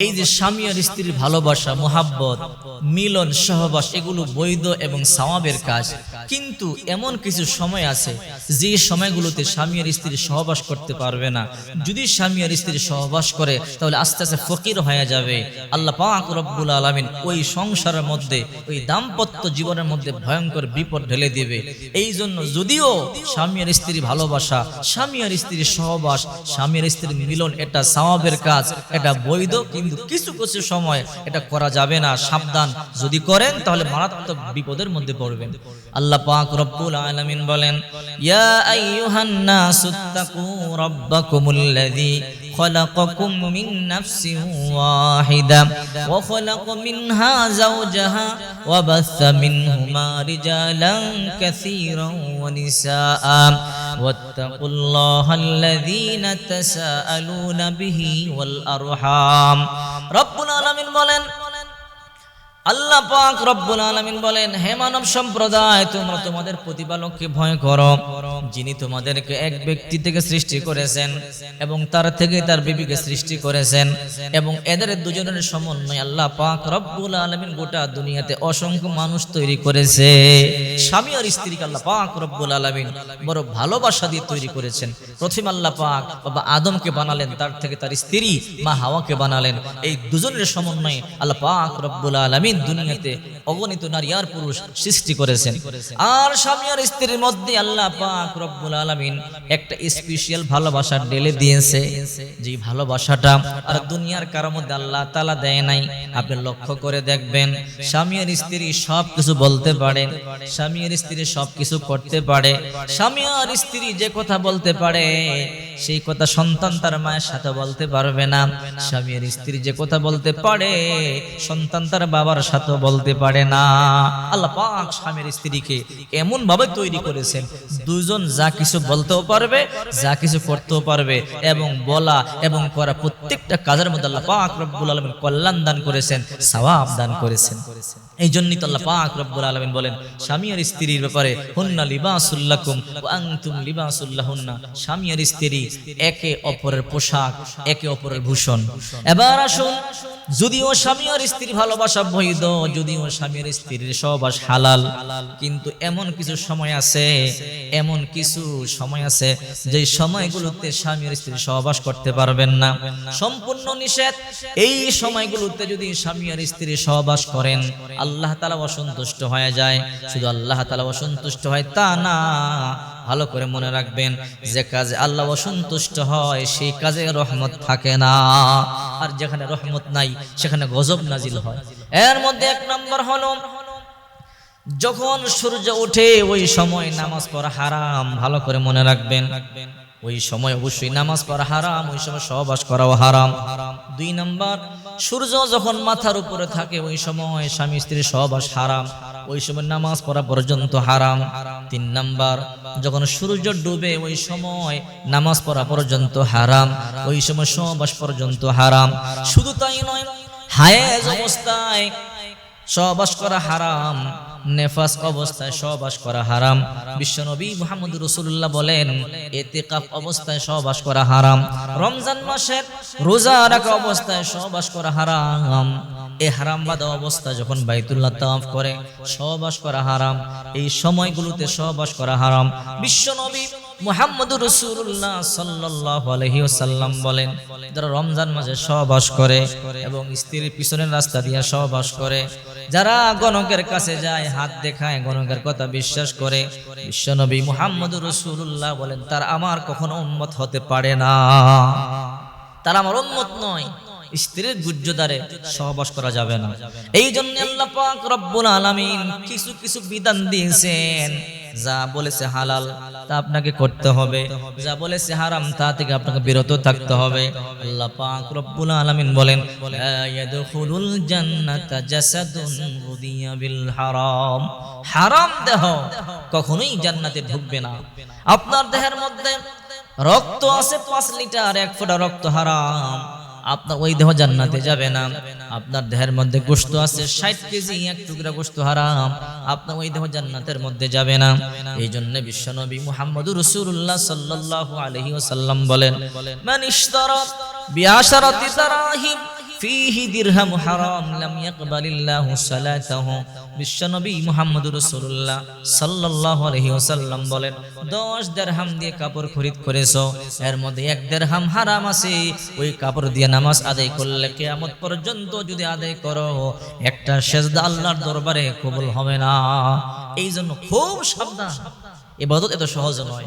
এই যে স্বামী আর স্ত্রীর ভালোবাসা মোহাব্বত মিলন সহবাস এগুলো বৈধ এবং সামাবের কাজ। কিন্তু এমন কিছু সময় আছে যে সময়গুলোতে স্বামী আর স্ত্রী সহবাস করতে পারবে না। যদি স্বামী আর স্ত্রী সহবাস করে, তাহলে আস্তে আস্তে ফকির হয়ে যাবে। আল্লাহ পাক রব্বুল আলমিন ওই সংসারের মধ্যে, ওই দাম্পত্য জীবনের মধ্যে ভয়ঙ্কর বিপদ ঢেলে দিবে। এই জন্য যদিও স্বামী আর স্ত্রী ভালোবাসা, স্বামী আর স্ত্রীর সহবাস, স্বামী আর স্ত্রীর মিলন এটা সাওয়াবের কাজ, এটা বৈধ, কিন্তু কিছু কিছু সময় এটা করা যাবে না। সাবধান, যদি করেন তাহলে মারাত্মক বিপদের মধ্যে পড়বেন। আল্লাহ পাক রব্বুল আলামিন বলেন ইয়া আইয়ুহান নাসুত্তাকু রাব্বাকুমুল্লাযী خلقكم من نفس واحدة وخلق منها زوجها وبث منهما رجالا كثيرا ونساء واتقوا الله الذين تساءلون به والأرحام رب العالمين বলেন আল্লাহ পাক রব্বুল আলামিন বলেন, হে মানব সম্প্রদায়, তোমরা তোমাদের প্রতিপালককে ভয় করো। যিনি তোমাদেরকে এক ব্যক্তি থেকে সৃষ্টি করেছেন এবং তার থেকে তার বিবিকে সৃষ্টি করেছেন এবং এদের দুজনের সমন্বয় আল্লাহ পাক রব্বুল আলামিন গোটা দুনিয়াতে অসংখ্য মানুষ তৈরি করেছে। স্বামী আর স্ত্রীকে আল্লাহ পাক রব্বুল আলামিন বড় ভালোবাসা দিয়ে তৈরি করেছেন। প্রথম আল্লাহ পাক বাবা আদমকে বানালেন, তার থেকে তার স্ত্রী মা হাওয়াকে বানালেন। এই দুজনের সমন্বয়ে আল্লাহ পাক রব্বুল আলামিন দুনিয়াতে অগণিত নারী আর পুরুষ সৃষ্টি করেছেন। আর স্বামী আর স্ত্রীর মধ্যে আল্লাহ পাক রব্বুল আলামিন একটা স্পেশাল ভালোবাসা ঢেলে দিয়েছে। যে ভালোবাসাটা আর দুনিয়ার কারোর মধ্যে আল্লাহ তালা দেয় নাই, আপনি লক্ষ্য করে দেখবেন, স্বামী আর স্ত্রী সব কিছু বলতে পারে, স্বামী আর স্ত্রী সব কিছু করতে পারে, স্বামী আর স্ত্রী যে কথা বলতে পারে, সেই কথা সন্তান তার মায়ের সাথে বলতে পারবে না। স্বামী আর স্ত্রী যে কথা বলতে পারে, সন্তান তার বাবার সাথে বলতে পারে না। আল্লাহ পাক স্বামীর স্ত্রীকে এমন ভাবে তৈরি করেছেন দুজন যা কিছু বলতেও পারবে, যা কিছু করতেও পারবে এবং বলা এবং করা প্রত্যেকটা কাজের মধ্যে আল্লাহ পাক রব্বুল আলমিন কল্যাণ দান করেছেন, সওয়াব দান করেছেন। এই জন্যই তো আল্লাহ পাক রব্বুল আলমিন বলেন স্বামী আর স্ত্রীর ব্যাপারে, হুন্না লিবাসুল্লাকুম ওয়া আনতুম লিবাসুল্লাহুন্না স্বামী আর স্ত্রী একে অপরের পোশাক, একে অপরের ভূষণ। এবার আসুন, যদিও স্বামী আর স্ত্রী ভালোবাসা বৈধ, যদিও স্বামী আর স্ত্রীর সহবাস হালাল। কিন্তু এমন কিছু সময় আছে, এমন কিছু সময় আছে যে সময়গুলোতে স্বামী আর স্ত্রী সহবাস করতে পারবেন না। সম্পূর্ণ নিষেধ। এই সময়গুলোতে যদি স্বামী আর স্ত্রী সহবাস করেন, আল্লাহ তালা অসন্তুষ্ট হয়ে যায়। শুধু আল্লাহ তালা অসন্তুষ্ট হয় তা না ভালো করে মনে রাখবেন, যে কাজে আল্লাহ অসন্তুষ্ট হয়, সেই কাজে রহমত থাকে না। আর যেখানে রহমত নাই, সেখানে গজব নাজিল হয়। এর মধ্যে এক নম্বর হলো, যখন সূর্য ওঠে, ওই সময় নামাজ পড়া হারাম, ভালো করে মনে রাখবেন। ওই সময় অবশ্যই নামাজ পড়া হারাম, ওই সময় সহবাস করাও হারাম। দুই নাম্বার সূর্য যখন মাথার উপরে থাকে, ওই সময় স্বামী স্ত্রীর সহবাস হারাম। ওই সময় নামাজ পড়া পর্যন্ত হারাম। তিন নাম্বার, যখন সূর্য ডুবে, ওই সময় নামাজ পড়া পর্যন্ত হারাম। ওই সময় সহবাস পর্যন্ত হারাম। শুধু তাই নয়, হায়েজ অবস্থায় সবাস করা হারাম। নেফাস অবস্থায় সহবাস করা হারাম। বিশ্বনবী মোহাম্মদ রসুল্লাহ বলেন এতে কাপ অবস্থায় সহবাস করা হারাম। রমজান মাসের রোজা রাখা অবস্থায় সহবাস করা হারাম। এই হারাম বাদা অবস্থা যখন বাইতুল্লাহ তাফ করে, সহবাস করা হারাম। এই সময়গুলোতে সহবাস করা হারাম। বিশ্বনবী মুহাম্মদ রসুল্লাহ সাল্লাহ আলহি সাল্লাম বলেন, যারা রমজান মাসে সহবাস করে এবং স্ত্রীর পিছনের রাস্তা দিয়ে সহবাস করে, যারা গণকের কাছে যায়, হাত দেখায়, গণকের কথা বিশ্বাস করে, বিশ্বনবী মুহাম্মদ রসুল্লাহ বলেন, তার আমার কখনো উন্মত হতে পারে না। তার আমার উন্মত নয়। স্ত্রীর গুজ্জদারে সহবাস করা যাবে না। এই জন্য আল্লাহ পাক রব্বুল আলামিন কিছু কিছু বিধান দিয়েছেন। যা বলেছে হালাল, তা আপনাকে করতে হবে। যা বলেছে হারাম, তা থেকে আপনাকে বিরত থাকতে হবে। আল্লাহ পাক রব্বুল আলামিন বলেন, লা ইয়াদখুলুল জান্নাতা জাসাদুন গুদিয়া বিল হারাম। হারাম দেহ কখনোই জান্নাতে ঢুকবে না। আপনার দেহের মধ্যে রক্ত আছে পাঁচ লিটার, এক ফোঁটা রক্ত হারাম। আপনার ওই দেহ জান্নাতে যাবে না। আপনার দেহের মধ্যে গোস্ত আছে, ষাট কেজি, এক টুকরা গোস্ত হারাম। আপনার ওই দেহ জান্নাতের মধ্যে যাবে না। এই জন্য বিশ্বনবী মোহাম্মদ রসুল্লাহ সাল্লাহ আলাইহি ওয়াসাল্লাম বলেন বলেন 10 দিরহাম দিয়ে কাপড় খরিদ করেছ, এর মধ্যে এক দিরহাম হারাম আছে। ওই কাপড় দিয়ে নামাজ আদায় করলে কিয়ামত পর্যন্ত যদি আদায় করো, একটা সেজদা আল্লাহর দরবারে কবুল হবে না। এই জন্য খুব সাবধান। ইবাদত এত সহজ নয়।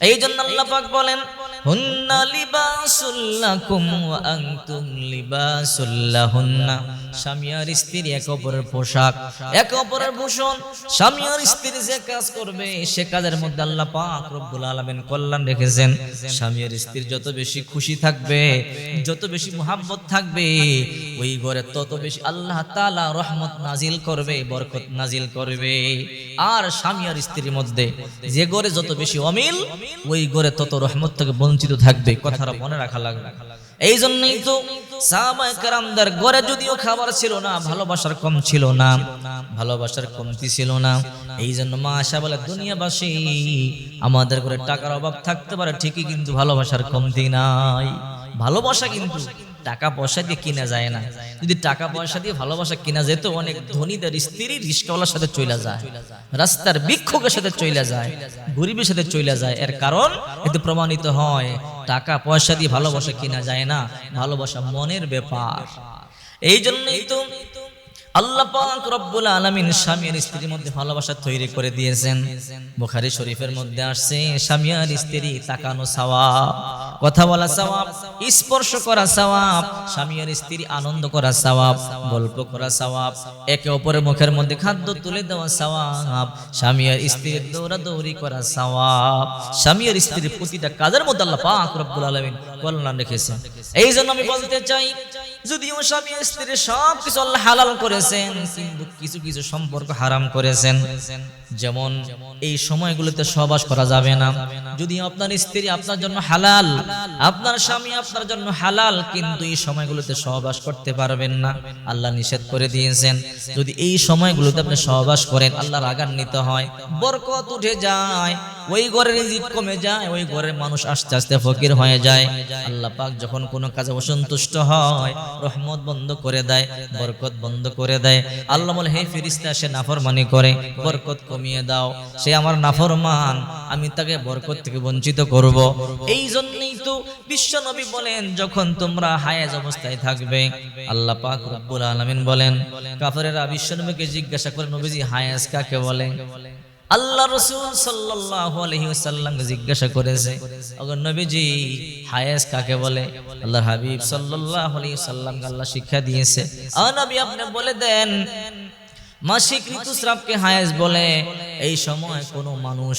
এই জন্য আল্লাহ পাক বলেন হুন্না লিবাসুল্লাকুম ওয়া আনতুম লিবাসুল্লাহুন্না স্বামী আর স্ত্রী এক অপরের পোশাক, এক অপরের ভূষণ। স্বামী আর স্ত্রী যে কাজ করবে, সে কাজের মধ্যে আল্লাহ পাক রব্বুল আলামিন কল্যাণ রেখেছেন। স্বামী আর স্ত্রীর যত বেশি খুশি থাকবে, যত বেশি মুহাব্বত থাকবে, ওই ঘরে তত বেশি আল্লাহ তাআলা রহমত নাজিল করবে, বরকত নাজিল করবে। আর স্বামী আর স্ত্রীর মধ্যে যে ঘরে যত বেশি অমিল, ওই ঘরে তত রহমত থেকে বঞ্চিত থাকবে। কথাটা মনে রাখা লাগবে। এই জন্যই তো সাহাবায়ে গড়ে যদিও খাবার ছিল না, ভালোবাসার কম ছিল না, ভালোবাসার কমতি ছিল না। এই জন্য মা আশা বলে, দুনিয়াবাসী, আমাদের ঘরে টাকার অভাব থাকতে পারে, ঠিকই কিন্তু ভালোবাসার কমতি নাই। ভালোবাসা কিন্তু টাকা পয়সা দিয়ে কিনা যায় না। যদি টাকা পয়সা দিয়ে ভালোবাসা কিনা যেত, অনেক ধনীদের স্ত্রী রিস্কাওয়ালার সাথে চলে যায়, রাস্তার বিক্ষোভের সাথে চলে যায়, গরিবের সাথে চলে যায়। এর কারণ এতে প্রমাণিত হয়, টাকা পয়সা দিয়ে ভালোবাসা কিনা যায় না, ভালোবাসা মনের ব্যাপার। এই জন্যই তো আল্লাহ রব্বুল আলামিন স্বামী আর স্ত্রীর মধ্যে ভালোবাসা তৈরি করে দিয়েছেন। বুখারী শরীফের মধ্যে আসছে, স্বামী আর স্ত্রী তাকানো সওয়াব, কথা বলা সওয়াব, স্পর্শ করা সওয়াব, স্বামী আর স্ত্রী আনন্দ করা সওয়াব, গল্প করা সওয়াব, একে অপরের মুখের মধ্যে খাদ্য তুলে দেওয়া সওয়াব, স্বামী আর স্ত্রীর দৌড়াদৌড়ি করা সওয়াব, স্বামী আর স্ত্রীর প্রতিটা কাজের মধ্যে আল্লাহ পাক রব্বুল আলামিন কল্যাণ রেখেছেন এই জন্য আমি বলতে চাই, যদিও স্বামী কিছু আল্লাহ হালাল করেছেন, কিন্তু কিছু কিছু সম্পর্ক হারাম করেছেন। যেমন এই সময়গুলোতে সহবাস করা যাবে না। যদি আপনার স্ত্রী আপনার জন্য হালাল, আপনার স্বামী আপনার জন্য হালাল, কিন্তু এই সময়গুলোতে সহবাস করতে পারবেন না। আল্লাহ নিষেধ করে দিয়েছেন, যদি এই সময়গুলোতে আপনি সহবাস করেন, আল্লাহ রাগান্বিত হয়, বরকত উঠে যায়। ওই ঘরের রিজিক কমে যায়, ওই ঘরের মানুষ আস্তে আস্তে ফকির হয়ে যায়। আল্লাহ পাক যখন কোনো কাজে অসন্তুষ্ট হয়, রহমত বন্ধ করে দেয়, বরকত বন্ধ করে দেয়। আল্লাহ বলে, হে ফিরিস্তা সে নাফরমানি করে, বরকত কমিয়ে দাও। সে আমার নাফরমান, আমি তাকে বরকত থেকে বঞ্চিত করব। এই জন্যই তো বিশ্ব নবী বলেন, যখন তোমরা হায়াজ অবস্থায় থাকবে, আল্লাহ পাক রব্বুল আলামিন বলেন, কাফেরেরা বিশ্ব নবীকে জিজ্ঞাসা করে, নবীজি, হায়াজ কাকে বলে? আল্লাহ রসুল সাল্লাহ আলাইহি ওয়াসাল্লামকে জিজ্ঞাসা করেছে নবীজি, হায়েস কাকে বলে? আল্লাহ হাবিব সাল্লাহ ওয়াসাল্লামকে আল্লাহ শিক্ষা দিয়েছে নবী, আপনি বলে দেন, মাসিক ঋতুস্রাবকে হায়েস বলে, এই সময় কোনো মানুষ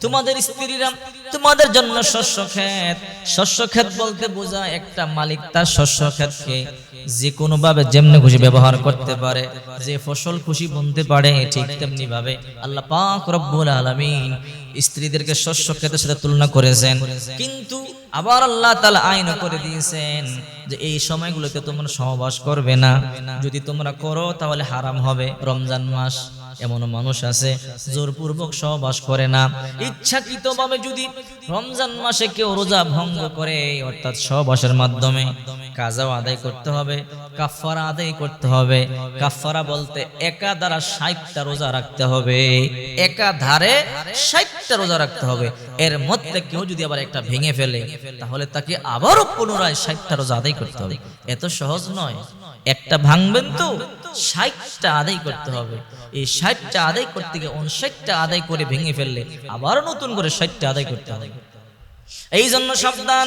তোমাদের স্ত্রীরা তোমাদের জন্য শস্য ক্ষেত। শস্য ক্ষেত বলতে বোঝায় একটা মালিক তার শস্য ক্ষেতকে। যে কোনো ভাবে যেমনি খুশি ব্যবহার করতে পারে, যে ফসল খুশি বুনতে পারে, ঠিক তেমনি ভাবে আল্লাহ পাক রব্বুল আলামিন স্ত্রীদেরকে শস্য খেতে সাথে তুলনা করেছেন। কিন্তু আবার আল্লাহ তালা আইন করে দিয়েছেন যে এই সময়গুলোতে তোমরা সহবাস করবে না। যদি তোমরা করো তাহলে হারাম হবে, রমজান মাস। এমন মানুষ আছে, জোরপূর্বক সহবাস করে না। ইচ্ছাকৃতভাবে যদি রমজান মাসে কেউ রোজা ভঙ্গ করে, অর্থাৎ সহবাসের মাধ্যমে কাজাও আদায় করতে হবে কাফারা আদায় করতে হবে কাফারা বলতে একা দ্বারা ষাটটা রোজা রাখতে হবে একা ধারে ষাটটা রোজা রাখতে হবে। এর মধ্যে কেউ যদি আবার একটা ভেঙে ফেলে, তাহলে তাকে আবারও পুনরায় ষাটটা রোজা আদায় করতে হবে। এত সহজ নয়। একটা ভাঙবেন তো, ষাটটা আদায় করতে হবে। এই ষাটটা আদায় করতে গিয়ে উনষাটটা আদায় করে ভেঙে ফেললে আবারও নতুন করে ষাটটা আদায় করতে হবে। এই জন্য সাবধান।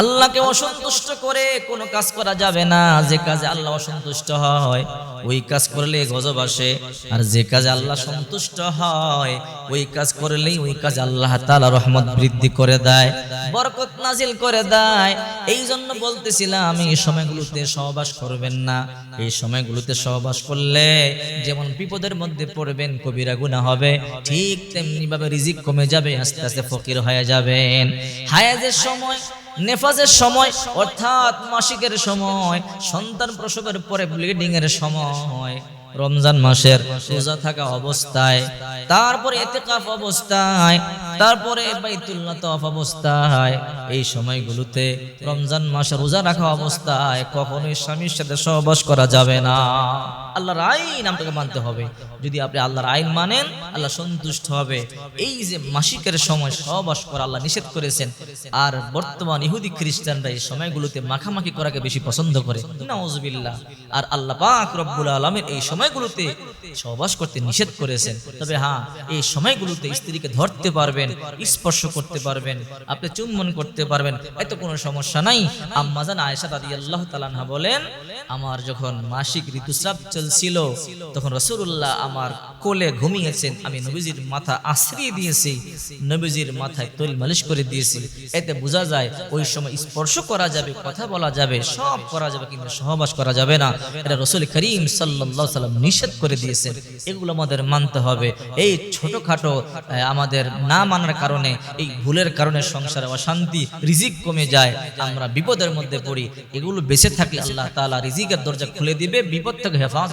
আল্লাহকে অসন্তুষ্ট করে কোনো কাজ করা যাবে না। যে কাজে আল্লাহ অসন্তুষ্ট হয়, ওই কাজ করলে গজব আসে। আর যে কাজে আল্লাহ সন্তুষ্ট হয়, ওই কাজ করলেই ওই কাজ আল্লাহ তাআলা রহমত বৃদ্ধি করে দেয়, বরকত নাজিল করে দেয়। এই জন্য বলতেছিলাম, এই সময়গুলোতে সহবাস করবেন না। এই সময়গুলোতে সহবাস করলে যেমন বিপদের মধ্যে পড়বেন, কবিরা গুনাহ হবে। ঠিক তেমনি ভাবে রিজিক কমে যাবে, আস্তে আস্তে ফকির হয়ে যাবেন। হায়াজের সময় নেফাজের সময় অর্থাৎ মাসিকের সময় সন্তান প্রসবের পরে ব্লিডিং এর সময়। রমজান মাসের রোজা থাকা অবস্থায়, তারপরে এতেকাফ অবস্থায়, তারপরে বাইতুল্লাহ তওয়াফ অবস্থায়, এই সময়গুলোতে রমজান মাসে রোজা রাখা অবস্থায় কখনোই স্বামীর সাথে সহবাস করা যাবে না। আল্লাহর আইন আপনাকে মানতে হবে। যদি আপনি আল্লাহর আইন মানেন, আল্লাহ সন্তুষ্ট হবে। এই যে মাসিকের সময় সহবাস করা আল্লাহ নিষেধ করেছেন, আর বর্তমান ইহুদি খ্রিস্টানরা এই সময়গুলোতে মাখামাখি করাকে বেশি পছন্দ করে। নাউজুবিল্লাহ। আর আল্লাহ পাক রব্বুল আলমের এই সময়গুলোতে সহবাস করতে নিষেধ করেছেন। তবে হ্যাঁ এই সময়গুলোতে স্ত্রীকে ধরতে পারবেন, স্পর্শ করতে পারবেন, আপনি চুম্বন করতে পারবেন, এত কোনো সমস্যা নাই। আম্মাজান আয়েশা আল্লাহ আনহা বলেন আমার যখন মাসিক ঋতুস্রাব চলছিল, তখন রসুল্লাহ আমার কোলে ঘুমিয়েছেন। আমি নবীজির মাথা আশ্রিয়ে দিয়েছি, নবীজির মাথায় তৈল মালিশ করে দিয়েছি। এতে বোঝা যায়, ওই সময় স্পর্শ করা যাবে, কথা বলা যাবে, সব করা যাবে, কিন্তু সহবাস করা যাবে না। এটা রসুল করিম সাল্লাল্লাহু সাল্লাম নিষেধ করে দিয়েছেন। এগুলো আমাদের মানতে হবে। এই ছোটখাটো আমাদের না মানার কারণে, এই ভুলের কারণে সংসারে অশান্তি, রিজিক কমে যায়। আমরা বিপদের মধ্যে পড়ি। এগুলো বেঁচে থাকলে আল্লাহ তাআলা রিজিকের দরজা খুলে দিবে বিপদ থেকে হেফাজত